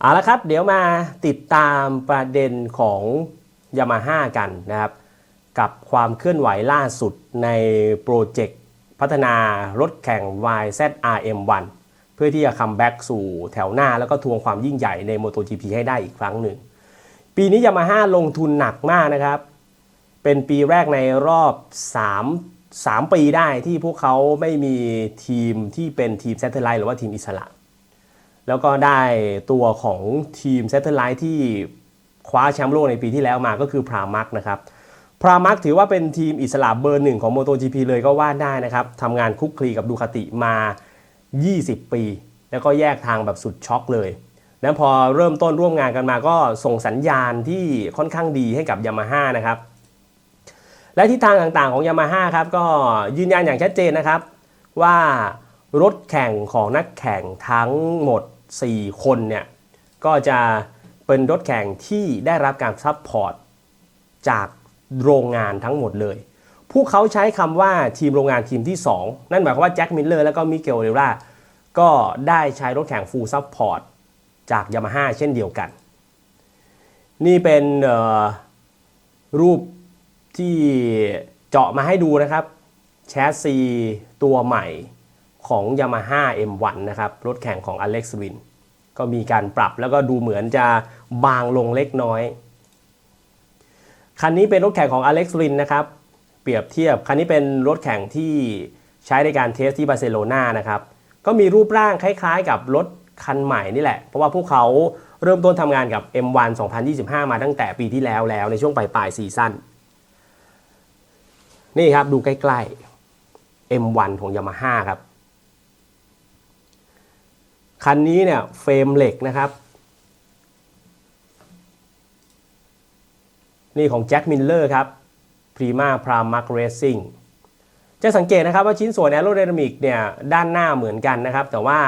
เอาละครับเดี๋ยวมาติดตามประเด็นของยามาฮ่ากันนะครับ กับความเคลื่อนไหวล่าสุดในโปรเจกต์พัฒนารถแข่ง YZRM1 เพื่อที่จะคัมแบ็กสู่แถวหน้าแล้วก็ทวงความยิ่งใหญ่ใน MotoGP ให้ได้อีกครั้งหนึ่ง ปีนี้ยามาฮ่าลงทุนหนักมากนะครับ เป็นปีแรกในรอบ 3 3 ปีได้ที่พวกเขาไม่มีทีมที่เป็นทีมเซตเทอร์ไลท์หรือว่าทีมอิสระ แล้วก็ได้ตัวของทีมเซตเทอร์ไลท์ที่คว้าแชมป์โลกในปีที่แล้วมาก็คือพรามักนะครับพรามักถือว่าเป็นทีมอิสระเบอร์หนึ่งของ MotoGP เลยก็ว่าได้นะครับทำงานคุกคลีกับดูคาติมา 20 ปี แล้วก็แยกทางแบบสุดช็อกเลย แล้วพอเริ่มต้นร่วมงานกันมาก็ส่งสัญญาณที่ค่อนข้างดีให้กับยามาฮ่านะครับ และทิศทางต่างๆของยามาฮ่าครับก็ยืนยันอย่างชัดเจนนะครับ ว่ารถแข่งของนักแข่งทั้งหมด 4 คนเนี่ยก็จะเป็นรถแข่งที่ได้รับการซัพพอร์ตจากโรงงานทั้งหมดเลย พวกเขาใช้คำว่าทีมโรงงานทีมที่ 2 นั่นหมายความว่าแจ็คมิลเลอร์แล้วก็มิเกลเรราก็ได้ใช้รถแข่งฟูลซัพพอร์ตจากยามาฮ่าเช่นเดียวกัน นี่เป็นรูปที่เจาะมาให้ดูนะครับ แชสซีตัวใหม่ ของ Yamaha M1 นะครับ รถแข่งของ Alex Win ก็มีการปรับแล้วก็ดูเหมือนจะบางลงเล็กน้อย คันนี้เป็นรถแข่งของ Alex Win นะครับ เปรียบเทียบ คันนี้เป็นรถแข่งที่ใช้ในการเทสที่บาร์เซโลนานะครับ ก็มีรูปร่างคล้ายๆ กับรถคันใหม่นี่แหละ เพราะว่าพวกเขาเริ่มต้นทำงานกับ M1 2025 มาตั้งแต่ปีที่แล้วแล้วในช่วงปลายๆซีซั่น นี่ครับดูใกล้ๆ M1 ของ Yamaha ครับ คันนี้เนี่ยเฟรมเหล็กนะครับ นี่ของแจ็คมิลเลอร์ครับ Prima p r a m a c Racing จะสังเกตนะครับว่าชิ้นส่วนแอโร d y นามิกเนี่ยด้านหน้าเหมือนกันนะครับ แต่ว่า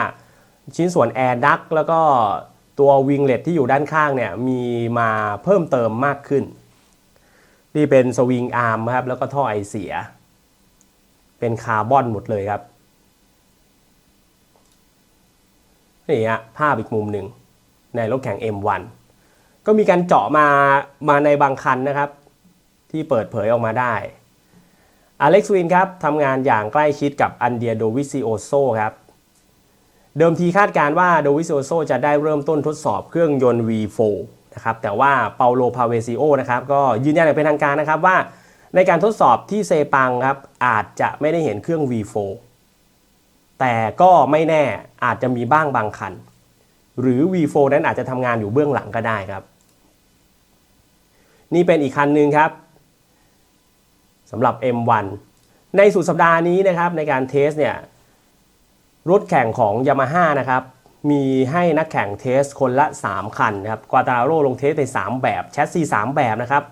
ชิ้นส่วนแอร์ดักแล้วก็ตัววิงเล t ที่อยู่ด้านข้างเนี่ยมีมาเพิ่มเติมมากขึ้น นี่เป็นสวิงอาร์มครับแล้วก็ท่อไอเสีย เป็นคาร์บอนหมดเลยครับ นี่ฮะภาพอีกมุมหนึ่งในรถแข่ง M1 ก็มีการเจาะมามาในบางคันนะครับ ที่เปิดเผยออกมาได้อเล็กซ์วินครับทำงานอย่างใกล้ชิดกับอันเดียโดวิซิโอโซครับ เดิมทีคาดการณ์ว่าโดวิซิโอโซจะได้เริ่มต้นทดสอบเครื่องยนต์ V4 นะครับแต่ว่าเปาโลพาเวซิโอนะครับก็ยืนยันอย่างเป็นทางการนะครับว่าในการทดสอบที่เซปังครับอาจจะไม่ได้เห็นเครื่อง V4 แต่ก็ไม่แน่อาจจะมีบ้างบางคัน หรือ V4 นั้นอาจจะทำงานอยู่เบื้องหลังก็ได้ครับ นี่เป็นอีกคันหนึ่งครับสำหรับ M1 ในสุดสัปดาห์นี้นะครับในการเทสเนี่ยรถแข่งของ Yamaha นะครับมีให้นักแข่งเทสคนละ 3 คันนะครับกวาตาโรลงเทสใน 3 แบบแชสซี3แบบนะครับ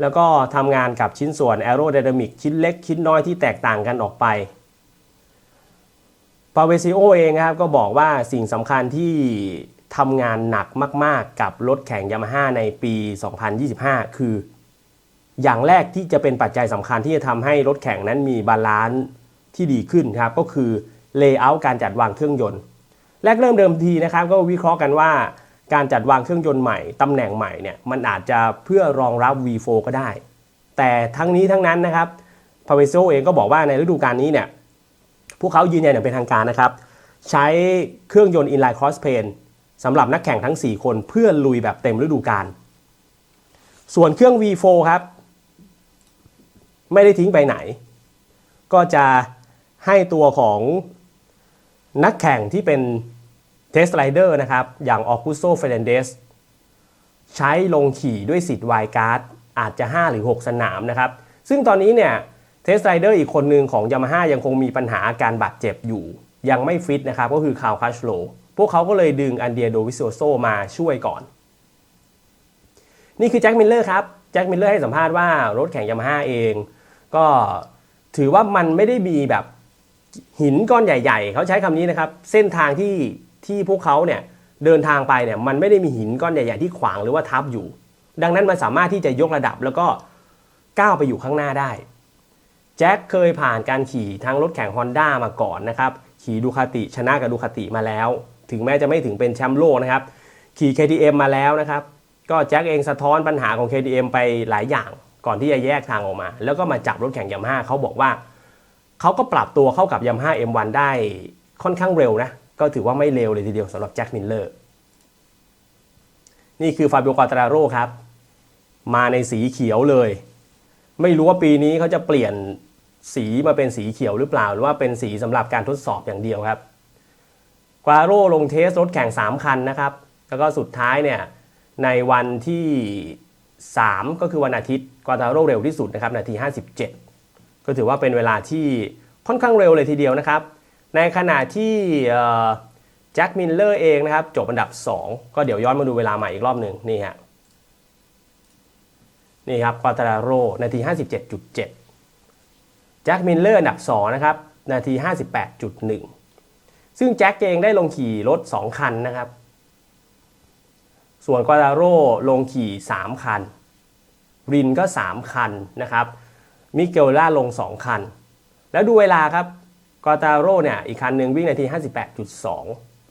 แล้วก็ทำงานกับชิ้นส่วนแอโร d y นามิกชิ้นเล็กชิ้นน้อยที่แตกต่างกันออกไป ปาเวซิโอเองนะครับก็บอกว่าสิ่งสำคัญที่ทำงานหนักมาก ๆ กับรถแข่งยามาฮ่าในปี 2025 คือ อย่างแรกที่จะเป็นปัจจัยสำคัญที่จะทำให้รถแข่งนั้นมีบาลานซ์ที่ดีขึ้นครับก็คือเลเยอร์การจัดวางเครื่องยนต์ แรกเริ่มเดิมทีนะครับก็วิเคราะห์กันว่าการจัดวางเครื่องยนต์ใหม่ตำแหน่งใหม่เนี่ยมันอาจจะเพื่อรองรับ V4 ก็ได้ แต่ทั้งนี้ทั้งนั้นนะครับพาเวโซเองก็บอกว่าในฤดูกาลนี้เนี่ย พวกเขายืนยันอย่างเป็นทางการนะครับ ใช้เครื่องยนต์ inline cross plane สำหรับนักแข่งทั้ง 4 คนเพื่อลุยแบบเต็มฤดูกาลส่วนเครื่อง V4 ครับ ไม่ได้ทิ้งไปไหน ก็จะให้ตัวของนักแข่งที่เป็นเทสไรเดอร์นะครับ อย่างออกุโซเฟรนเดสใช้ลงขี่ด้วยสิทธิ์ไวการ์ดอาจจะ 5 หรือ 6 สนามนะครับ ซึ่งตอนนี้เนี่ย เทสไรเดอร์อีกคนหนึ่งของ Yamaha ยังคงมีปัญหาอาการบาดเจ็บอยู่ ยังไม่ฟิตนะครับก็คือคาวคาชโลพวกเขาก็เลยดึงอันเดียโดวิโซโซมาช่วยก่อน นี่คือแจ็คมิลเลอร์ครับแจ็คมิลเลอร์ให้สัมภาษณ์ว่ารถแข่งยามาฮ่าเอง ก็ถือว่ามันไม่ได้มีแบบหินก้อนใหญ่ ๆ เขาใช้คำนี้นะครับ เส้นทางที่ที่พวกเขาเนี่ยเดินทางไปเนี่ยมันไม่ได้มีหินก้อนใหญ่ๆที่ขวางหรือว่าทับอยู่ ดังนั้นมันสามารถที่จะยกระดับแล้วก็ก้าวไปอยู่ข้างหน้าได้ จ็คเคยผ่านการขี่ทั้งรถแข่ง Honda มาก่อนนะครับ ขี่ดูคาติชนะกับดูคาติมาแล้ว ถึงแม้จะไม่ถึงเป็นแชมป์โลกนะครับ ขี่ KTM มาแล้วนะครับ ก็แจ็คเองสะท้อนปัญหาของ KTM ไปหลายอย่างก่อนที่จะแยกทางออกมา แล้วก็มาจับรถแข่งยามาฮ่าเขาบอกว่า เขาก็ปรับตัวเข้ากับยามาฮ่า M1 ได้ค่อนข้างเร็วนะ ก็ถือว่าไม่เร็วเลยทีเดียวสำหรับแจ็คมิลเลอร์นี่คือฟาบิโอควาตาโรครับมาในสีเขียวเลย ไม่รู้ว่าปีนี้เขาจะเปลี่ยน สีมาเป็นสีเขียวหรือเปล่า หรือว่าเป็นสีสำหรับการทดสอบอย่างเดียวครับกวาโร่ลงเทสรถแข่ง 3 คันนะครับ แล้วก็สุดท้ายเนี่ยในวันที่ 3 ก็คือวันอาทิตย์กวาตาโร่เร็วที่สุดนะครับนาที 57 ก็ถือว่าเป็นเวลาที่ค่อนข้างเร็วเลยทีเดียวนะครับ ในขณะที่แจ็คมิลเลอร์เองนะครับ จบอันดับ 2 ก็เดี๋ยวย้อนมาดูเวลาใหม่อีกรอบหนึ่งนี่ฮะนี่ครับควาตาโร่นาที 57.7 แจ็คมิลเลอร์อันดับ 2 นะครับ นาที 58.1 ซึ่งแจ็คเองได้ลงขี่รถ 2 คันนะครับ ส่วนกวาตาโร่ลงขี่ 3 คัน รินก็ 3 คันนะครับ มิเกลล่าลง 2 คัน แล้วดูเวลาครับกอตาโร่เนี่ยอีกคันหนึ่งวิ่งนาที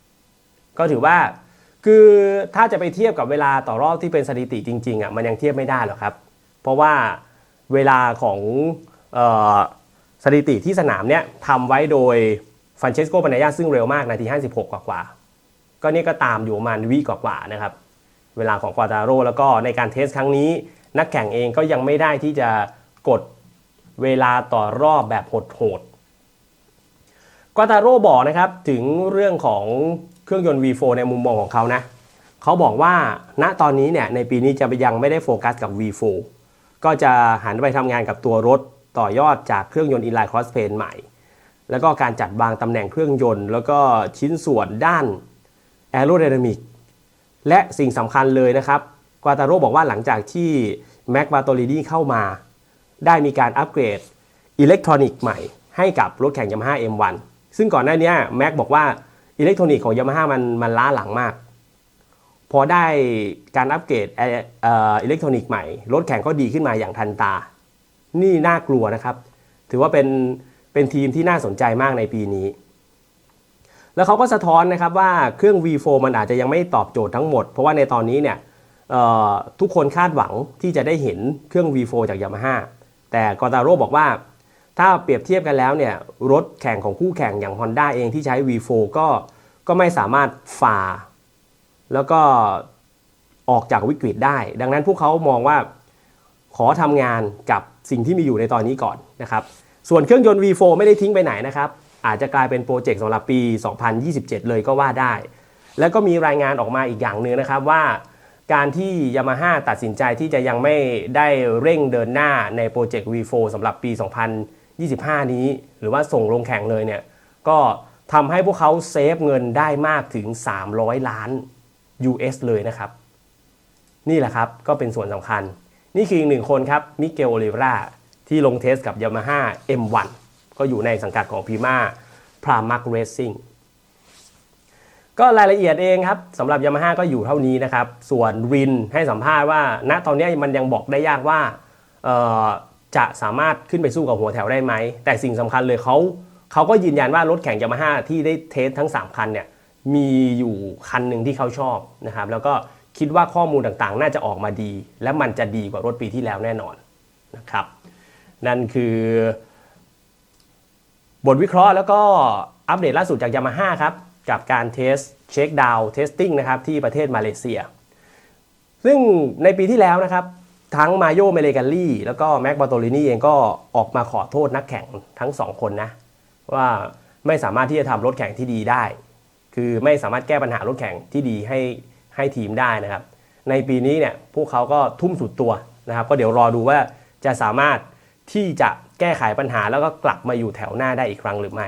58.2 ก็ถือว่าคือถ้าจะไปเทียบกับเวลาต่อรอบที่เป็นสถิติจริงๆอะมันยังเทียบไม่ได้หรอกครับ เพราะว่าเวลาของเออ สถิติที่สนามเนี่ยทำไว้โดยฟันเชสโกปานายาซึ่งเร็วมากนาที 56 กว่าๆก็นี่ก็ตามอยู่ประมาณวิกว่านะครับ เวลาของควาตาโรแล้วก็ในการเทสครั้งนี้ นักแข่งเองก็ยังไม่ได้ที่จะกดเวลาต่อรอบแบบโหดๆกวาตาโรบอกนะครับถึงเรื่องของเครื่องยนต์ V4 ในมุมมองของเขานะเขาบอกว่าณตอนนี้เนี่ยในปีนี้จะยังไม่ได้โฟกัสกับ V4 ก็จะหันไปทำงานกับตัวรถ ต่อยอดจากเครื่องยนต์ inline cross plane ใหม่ แล้วก็การจัดวางตำแหน่งเครื่องยนต์ แล้วก็ชิ้นส่วนด้าน aerodynamic และสิ่งสำคัญเลยนะครับกวาตาโรบอกว่าหลังจากที่แม็กบาโตลินีเข้ามา ได้มีการอัปเกรดอิเล็กทรอนิกส์ใหม่ให้กับรถแข่ง Yamaha M1 ซึ่งก่อนหน้านี้แม็กบอกว่าอิเล็กทรอนิกส์ของ Yamaha มันมันล้าหลังมาก พอได้การอัปเกรดอิเล็กทรอนิกส์ใหม่ รถแข่งก็ดีขึ้นมาอย่างทันตา นี่น่ากลัวนะครับ ถือว่าเป็นเป็นทีมที่น่าสนใจมากในปีนี้ แล้วเขาก็สะท้อนนะครับว่าเครื่อง V4 มันอาจจะยังไม่ตอบโจทย์ทั้งหมด เพราะว่าในตอนนี้เนี่ยทุกคนคาดหวังที่จะได้เห็นเครื่อง V4 จาก Yamaha แต่กอตาโร่บอกว่าถ้าเปรียบเทียบกันแล้วเนี่ยรถแข่งของคู่แข่งอย่าง Honda เองที่ใช้ V4 ก็ก็ไม่สามารถฝ่า แล้วก็ออกจากวิกฤตได้ ดังนั้นพวกเขามองว่าขอทำงานกับ สิ่งที่มีอยู่ในตอนนี้ก่อนนะครับ ส่วนเครื่องยนต์ V4 ไม่ได้ทิ้งไปไหนนะครับ อาจจะกลายเป็นโปรเจกต์สำหรับปี 2027 เลยก็ว่าได้ แล้วก็มีรายงานออกมาอีกอย่างหนึ่งนะครับว่า การที่ยามาฮ่าตัดสินใจที่จะยังไม่ได้เร่งเดินหน้าในโปรเจกต์ V4 สำหรับปี 2025 นี้ หรือว่าส่งลงแข่งเลยเนี่ยก็ทำให้พวกเขาเซฟเงินได้มากถึง 300 ล้าน US เลยนะครับ นี่แหละครับก็เป็นส่วนสำคัญ นี่คืออีกหนึ่งคนครับมิเกลโอลิเวราที่ลงเทสกับ Yamaha M1 ก็อยู่ในสังกัดของ Prima p r a m a c Racing ก็รายละเอียดเองครับสำหรับ Yamaha ก็อยู่เท่านี้นะครับ ส่วนรินให้สัมภาษณ์ว่า ณตอนนี้มันยังบอกได้ยากว่าจะสามารถขึ้นไปสู้กับหัวแถวได้ไหม แต่สิ่งสำคัญเลยเขาเขาก็ยืนยันว่ารถแข่ง Yamaha ที่ได้เทสทั้ง 3 คันเนี่ยมีอยู่คันหนึ่งที่เขาชอบนะครับแล้วก็ คิดว่าข้อมูลต่างๆ น่าจะออกมาดี และมันจะดีกว่ารถปีที่แล้วแน่นอนนะครับ นั่นคือบทวิเคราะห์แล้วก็อัปเดตล่าสุดจาก Yamaha ครับ กับการเทสเช็คดาวเทสติ้งนะครับที่ประเทศมาเลเซีย ซึ่งในปีที่แล้วนะครับ ทั้งมาโยเมเลกาลี่แล้วก็แม็กบาโตลินีเองก็ออกมาขอโทษนักแข่งทั้งสองคนนะ ว่าไม่สามารถที่จะทำรถแข่งที่ดีได้ คือไม่สามารถแก้ปัญหารถแข่งที่ดีให้ ให้ทีมได้นะครับ ในปีนี้เนี่ยพวกเขาก็ทุ่มสุดตัวนะครับ ก็เดี๋ยวรอดูว่าจะสามารถที่จะแก้ไขปัญหาแล้วก็กลับมาอยู่แถวหน้าได้อีกครั้งหรือไม่